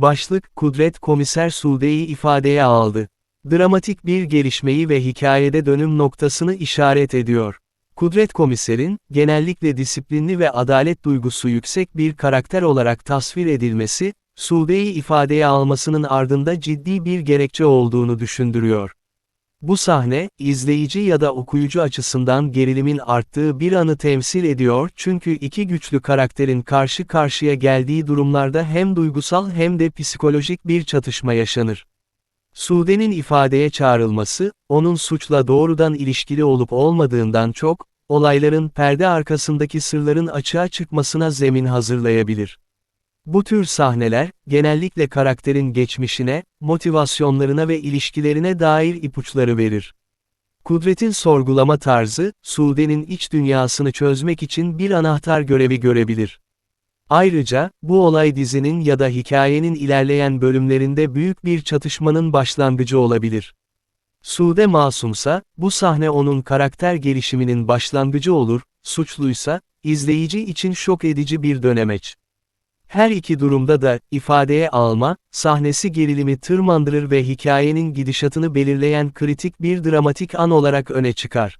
Başlık, Kudret Komiser Sude'yi ifadeye aldı. Dramatik bir gelişmeyi ve hikayede dönüm noktasını işaret ediyor. Kudret Komiser'in, genellikle disiplinli ve adalet duygusu yüksek bir karakter olarak tasvir edilmesi, Sude'yi ifadeye almasının ardında ciddi bir gerekçe olduğunu düşündürüyor. Bu sahne, izleyici ya da okuyucu açısından gerilimin arttığı bir anı temsil ediyor çünkü iki güçlü karakterin karşı karşıya geldiği durumlarda hem duygusal hem de psikolojik bir çatışma yaşanır. Sude'nin ifadeye çağrılması, onun suçla doğrudan ilişkili olup olmadığından çok, olayların perde arkasındaki sırların açığa çıkmasına zemin hazırlayabilir. Bu tür sahneler, genellikle karakterin geçmişine, motivasyonlarına ve ilişkilerine dair ipuçları verir. Kudret'in sorgulama tarzı, Sude'nin iç dünyasını çözmek için bir anahtar görevi görebilir. Ayrıca, bu olay dizinin ya da hikayenin ilerleyen bölümlerinde büyük bir çatışmanın başlangıcı olabilir. Sude masumsa, bu sahne onun karakter gelişiminin başlangıcı olur, suçluysa, izleyici için şok edici bir dönemeç. Her iki durumda da, ifadeye alma, sahnesi gerilimi tırmandırır ve hikayenin gidişatını belirleyen kritik bir dramatik an olarak öne çıkar.